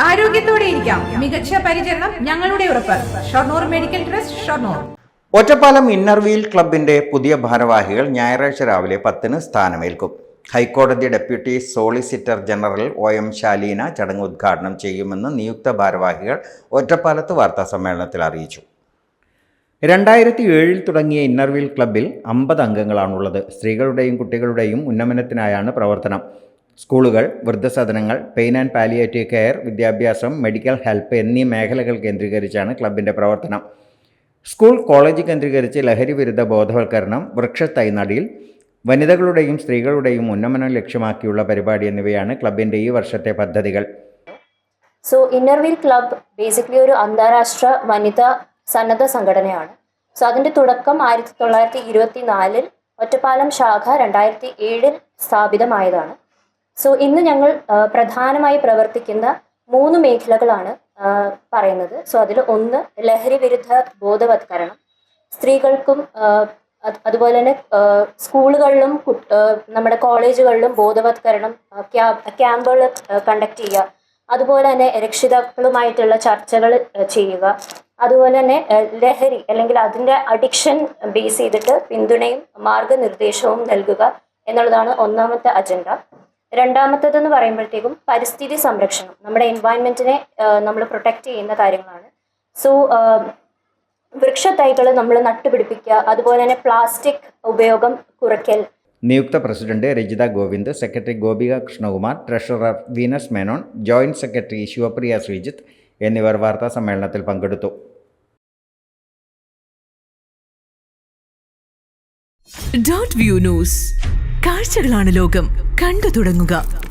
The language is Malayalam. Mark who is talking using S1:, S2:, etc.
S1: ആരോഗ്യത്തോടെ ഇരിക്കാം. മികച്ച പരിചരണം ഞങ്ങളുടെ ഉറപ്പ്. Shoranur medical trust Shoranur.
S2: Ottapalam Inner ക്ലബിന്റെ പുതിയ ഭാരവാഹികൾ ഞായറാഴ്ച രാവിലെ പത്തിന് സ്ഥാനമേൽക്കും. ഹൈക്കോടതി deputy solicitor general O M Saleena ചടങ്ങ് ഉദ്ഘാടനം ചെയ്യുമെന്ന് നിയുക്ത ഭാരവാഹികൾ ഒറ്റപ്പാലത്ത് വാർത്താ സമ്മേളനത്തിൽ അറിയിച്ചു. രണ്ടായിരത്തി ഏഴിൽ തുടങ്ങിയ ഇന്നർവീൽ ക്ലബിൽ അമ്പത് അംഗങ്ങളാണുള്ളത്. സ്ത്രീകളുടെയും കുട്ടികളുടെയും ഉന്നമനത്തിനായാണ് പ്രവർത്തനം. സ്കൂളുകൾ വൃദ്ധസദനങ്ങൾ പെയിൻ ആൻഡ് പാലിയേറ്റീവ് കെയർ വിദ്യാഭ്യാസം മെഡിക്കൽ ഹെൽപ്പ് എന്നീ മേഖലകൾ കേന്ദ്രീകരിച്ചാണ് ക്ലബിന്റെ പ്രവർത്തനം. സ്കൂൾ കോളേജ് കേന്ദ്രീകരിച്ച് ലഹരി വിരുദ്ധ ബോധവൽക്കരണം വൃക്ഷത്തൈ നടീൽ വനിതകളുടെയും സ്ത്രീകളുടെയും ഉന്നമനം ലക്ഷ്യമാക്കിയുള്ള പരിപാടി എന്നിവയാണ് ക്ലബിന്റെ ഈ വർഷത്തെ പദ്ധതികൾ.
S3: സോ ഇന്നർവീൽ ക്ലബ് ബേസിക്കലി ഒരു അന്താരാഷ്ട്ര വനിതാ സന്നദ്ധ സംഘടനയാണ്. സോ അതിന്റെ തുടക്കം ആയിരത്തി തൊള്ളായിരത്തി ഇരുപത്തി നാലിൽ ഒറ്റപ്പാലം ശാഖ രണ്ടായിരത്തി ഏഴിൽ സ്ഥാപിതമായതാണ്. സോ ഇന്ന് ഞങ്ങൾ പ്രധാനമായി പ്രവർത്തിക്കുന്ന മൂന്ന് മേഖലകളാണ് പറയുന്നത്. സോ അതിൽ ഒന്ന് ലഹരി വിരുദ്ധ ബോധവത്കരണം. സ്ത്രീകൾക്കും അതുപോലെ തന്നെ സ്കൂളുകളിലും നമ്മുടെ കോളേജുകളിലും ബോധവത്കരണം ക്യാമ്പുകൾ കണ്ടക്ട് ചെയ്യുക. അതുപോലെ തന്നെ രക്ഷിതാക്കളുമായിട്ടുള്ള ചർച്ചകൾ ചെയ്യുക. അതുപോലെ തന്നെ ലഹരി അല്ലെങ്കിൽ അതിന്റെ അഡിക്ഷൻ ബേസ് ചെയ്തിട്ട് പിന്തുണയും മാർഗനിർദ്ദേശവും നൽകുക എന്നുള്ളതാണ് ഒന്നാമത്തെ അജണ്ട. രണ്ടാമത്തേതെന്ന് പറയുമ്പോഴത്തേക്കും പരിസ്ഥിതി സംരക്ഷണം. നമ്മുടെ എൻവയൺമെന്റിനെ നമ്മൾ പ്രൊട്ടക്റ്റ് ചെയ്യുന്ന കാര്യങ്ങളാണ്. സോ വൃക്ഷത്തൈകൾ നമ്മൾ നട്ടുപിടിപ്പിക്കുക അതുപോലെ തന്നെ പ്ലാസ്റ്റിക് ഉപയോഗം കുറയ്ക്കൽ.
S2: നിയുക്ത president Rajitha Govind secretary Gopika Krishnakumar treasurer Venus Menon joint secretary Sivapriya Sreejith എന്നിവർ വാർത്താ സമ്മേളനത്തിൽ പങ്കെടുത്തു.
S4: ഡോട്ട് വ്യൂ ന്യൂസ് കാഴ്ചകളാണ് ലോകം. കണ്ടു തുടങ്ങുക.